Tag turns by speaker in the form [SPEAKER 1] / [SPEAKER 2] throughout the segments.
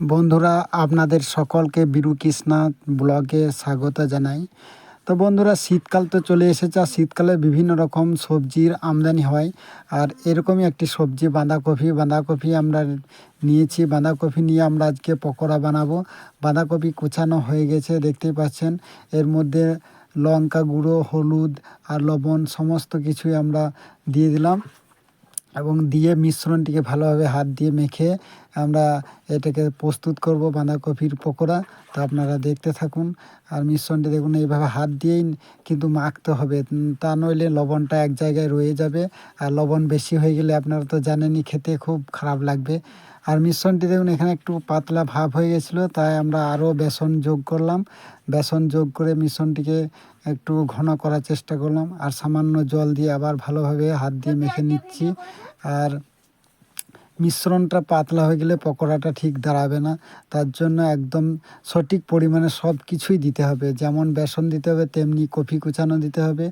[SPEAKER 1] বন্ধুরা, আপনাদের সকলকে বিরু কৃষ্ণা ব্লগে স্বাগত জানাই। তো বন্ধুরা, শীতকাল তো চলে এসেছে, আর শীতকালে বিভিন্ন রকম সবজির আমদানি হয়। আর এরকমই একটি সবজি, বাঁধাকপি। বাঁধাকপি আমরা নিয়েছি। বাঁধাকপি নিয়ে আমরা আজকে পকোড়া বানাবো। বাঁধাকপি কুচানো হয়ে গেছে, দেখতেই পাচ্ছেন। এর মধ্যে লঙ্কা গুঁড়ো, হলুদ আর লবণ সমস্ত কিছুই আমরা দিয়ে দিলাম। এবং দিয়ে মিশ্রণটিকে ভালোভাবে হাত দিয়ে মেখে আমরা এটাকে প্রস্তুত করব বাঁধাকপির পকোড়া। তো আপনারা দেখতে থাকুন। আর মিশ্রণটি দেখুন, এইভাবে হাত দিয়েই কিন্তু মাখতে হবে। তা নইলে লবণটা এক জায়গায় রয়ে যাবে। আর লবণ বেশি হয়ে গেলে আপনারা তো জানেনই, খেতে খুব খারাপ লাগবে। আর মিশ্রণটি দেখুন, এখানে একটু পাতলা ভাব হয়ে গেছিল, তাই আমরা আরও বেসন যোগ করলাম। বেসন যোগ করে মিশ্রণটিকে একটু ঘন করার চেষ্টা করলাম। আর সামান্য জল দিয়ে আবার ভালোভাবে হাত দিয়ে মেখে নিচ্ছি। আর মিশ্রণটা পাতলা হয়ে গেলে পকোড়াটা ঠিক দাঁড়াবে না। তার জন্য একদম সঠিক পরিমাণে সব কিছুই দিতে হবে। যেমন বেসন দিতে হবে, তেমনি কফি কুচানো দিতে হবে,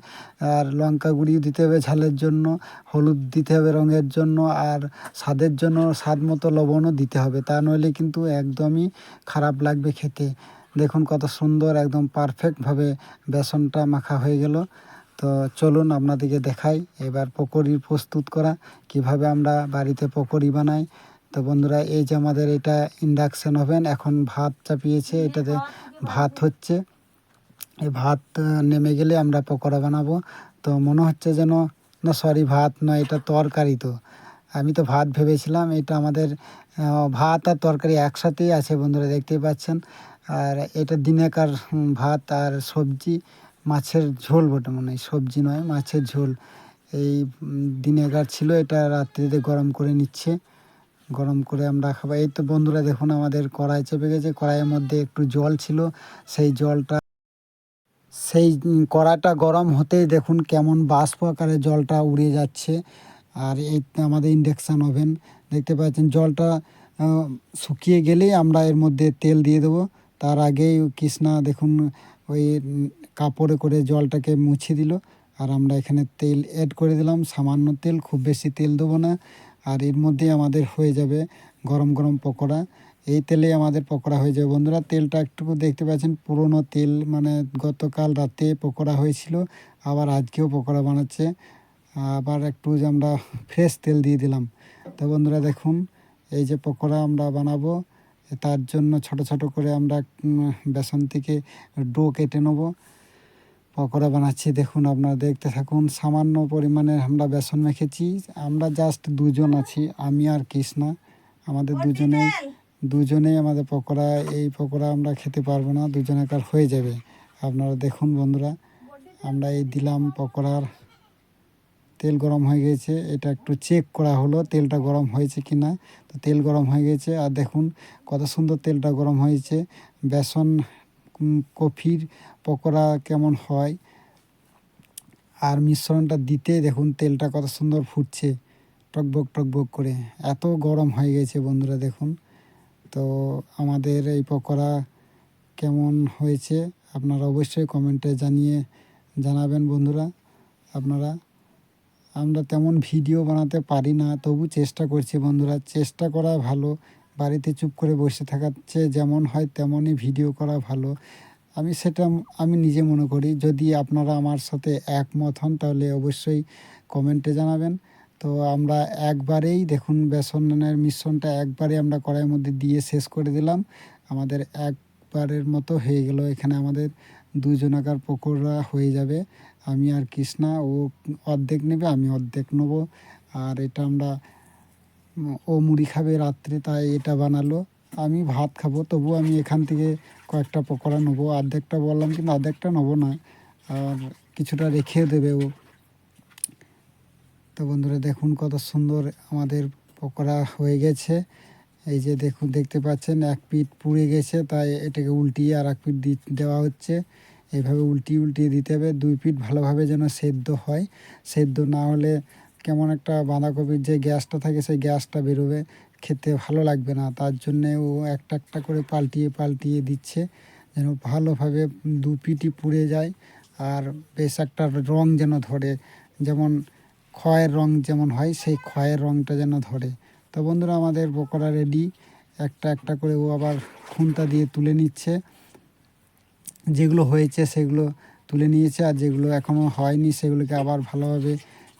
[SPEAKER 1] আর লঙ্কা গুঁড়িও দিতে হবে ঝালের জন্য, হলুদ দিতে হবে রঙের জন্য, আর স্বাদের জন্য স্বাদ মতো লবণও দিতে হবে। তা নইলে কিন্তু একদমই খারাপ লাগবে খেতে। দেখুন কত সুন্দর, একদম পারফেক্টভাবে বেসনটা মাখা হয়ে গেল। তো চলুন আপনাদেরকে দেখাই, এবার পকোড়ির প্রস্তুত করা, কীভাবে আমরা বাড়িতে পকোড়ি বানাই। তো বন্ধুরা, এই যে আমাদের এটা ইন্ডাকশান ওভেন এখন ভাত চাপিয়েছে, এটাতে ভাত হচ্ছে। এই ভাত নেমে গেলে আমরা পকোড়া বানাবো। তো মনে হচ্ছে যেন, না সরি ভাত নয় এটা তরকারি তো। আমি তো ভাত ভেবেছিলাম, এটা আমাদের ভাত আর তরকারি একসাথেই আছে, বন্ধুরা, দেখতেই পাচ্ছেন। আর এটা দিনেকার ভাত আর সবজি। মাছের ঝোল বটে মনে হয়, সবজি নয়, মাছের ঝোল। এই দিনেকার ছিল, এটা রাত্রিতে গরম করে নিচ্ছে। গরম করে আমরা খাব। এই তো বন্ধুরা, দেখুন আমাদের কড়াই চেপে গেছে। কড়াইয়ের মধ্যে একটু জল ছিল। সেই জলটা, সেই কড়াটা গরম হতেই দেখুন কেমন বাষ্প আকারে জলটা উড়ে যাচ্ছে। আর এই আমাদের ইন্ডাকশান ওভেন, দেখতে পাচ্ছেন জলটা শুকিয়ে গেলেই আমরা এর মধ্যে তেল দিয়ে দেবো। তার আগেই কৃষ্ণা দেখুন ওই কাপড়ে করে জলটাকে মুছে দিল। আর আমরা এখানে তেল অ্যাড করে দিলাম। সামান্য তেল, খুব বেশি তেল দেবো না। আর এর মধ্যেই আমাদের হয়ে যাবে গরম গরম পকোড়া। এই তেলেই আমাদের পকোড়া হয়ে যাবে। বন্ধুরা, তেলটা একটু দেখতে পাচ্ছেন, পুরনো তেল। মানে গতকাল রাতে পকোড়া হয়েছিল, আবার আজকেও পকোড়া বানাচ্ছে। আবার একটু যে আমরা ফ্রেশ তেল দিয়ে দিলাম। তো বন্ধুরা, দেখুন, এই যে পকোড়া আমরা বানাবো, তার জন্য ছোট ছোট করে আমরা বেসন থেকে ডো কেটে নেব। পকোড়া বানাচ্ছি দেখুন আপনারা দেখতে থাকুন সামান্য পরিমাণে আমরা বেসন মেখেছি। আমরা জাস্ট দুজন আছি আমি আর কৃষ্ণা। আমাদের দুজনে দুজনেই আমাদের পকোড়া এই পকোড়া আমরা খেতে পারব না দুজনে দুজনাকার হয়ে যাবে। আপনারা দেখুন বন্ধুরা আমরা এই দিলাম পকোড়ার তেল গরম হয়ে গেছে এটা একটু চেক করা হলো তেলটা গরম হয়েছে কি না তো তেল গরম হয়ে গেছে আর দেখুন কত সুন্দর তেলটা গরম হয়েছে। বেসন কফির পকোড়া কেমন হয়? আর মিশ্রণটা দিতে দেখুন, তেলটা কত সুন্দর ফুটছে। টকবক টকবক করে। এত গরম হয়ে গেছে বন্ধুরা, দেখুন। তো আমাদের এই পকোড়া কেমন হয়েছে আপনারা অবশ্যই কমেন্টে জানিয়ে জানাবেন বন্ধুরা, আপনারা। আমরা তেমন ভিডিও বানাতে পারি না, তবু চেষ্টা করছি বন্ধুরা। চেষ্টা করা ভালো বাড়িতে চুপ করে বসে থাকার চেয়ে যেমন হয় তেমনই ভিডিও করা ভালো। আমি সেটা আমি নিজে মনে করি। যদি আপনারা আমার সাথে একমত হন, তাহলে অবশ্যই কমেন্টে জানাবেন। তো আমরা একবারেই দেখুন বেসনের মিশ্রণটা একবারে আমরা কড়াইয়ের মধ্যে দিয়ে শেষ করে দিলাম। আমাদের একবারের মতো হয়ে গেল। এখানে আমাদের দুজনাকার পকোড়া হয়ে যাবে। আমি আর কৃষ্ণা, ও অর্ধেক নেবে, আমি অর্ধেক নেব। আর এটা আমরা ও মুড়ি খাবে রাত্রে, তাই এটা বানালো। আমি ভাত খাব তবু আমি এখান থেকে কয়েকটা পকোড়া নেব। অর্ধেকটা বললাম, কিন্তু অর্ধেকটা নেব না। আর কিছুটা রেখে দেবে ও। তো বন্ধুরা, দেখুন কত সুন্দর আমাদের পকোড়া হয়ে গেছে। এই যে দেখুন, দেখতে পাচ্ছেন, এক পিঠ পুড়ে গেছে, তাই এটাকে উল্টিয়ে আর এক পিঠ দেওয়া হচ্ছে। এইভাবে উল্টিয়ে উল্টিয়ে দিতে হবে। দুই পিঠ ভালোভাবে যেন সেদ্ধ হয়। সেদ্ধ না হলে কেমন একটা বাঁধাকপির যে গ্যাসটা থাকে সেই গ্যাসটা বেরোবে, খেতে ভালো লাগবে না। তার জন্যে ও একটা একটা করে পাল্টিয়ে পাল্টিয়ে দিচ্ছে, যেন ভালোভাবে দু পিঠই পুড়ে যায় আর বেশ একটা রং যেন ধরে। যেমন খয়ের রং যেমন হয়, সেই খয়ের রংটা যেন ধরে। তো বন্ধুরা, আমাদের পকোড়া রেডি একটা একটা করে ও আবার খুন্তা দিয়ে তুলে নিচ্ছে। যেগুলো হয়েছে সেগুলো তুলে নিয়েছে আর যেগুলো এখনও হয়নি সেগুলোকে আবার ভালোভাবে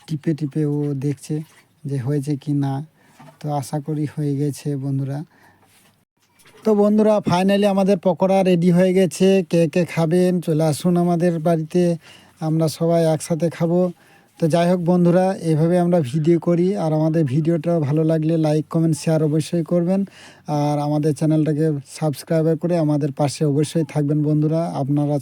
[SPEAKER 1] টিপে টিপে ও দেখছে যে হয়েছে কি না। তো আশা করি হয়ে গেছে বন্ধুরা। তো বন্ধুরা ফাইনালি আমাদের পকোড়া রেডি হয়ে গেছে। কে কে খাবেন, চলে আসুন আমাদের বাড়িতে। আমরা সবাই একসাথে খাব। তো যাই হোক বন্ধুরা, এভাবে আমরা ভিডিও করি। আর আমাদের ভিডিওটা ভালো লাগলে লাইক কমেন্ট শেয়ার অবশ্যই করবেন। আর আমাদের চ্যানেলটাকে সাবস্ক্রাইব করে আমাদের পাশে অবশ্যই থাকবেন বন্ধুরা। আপনারা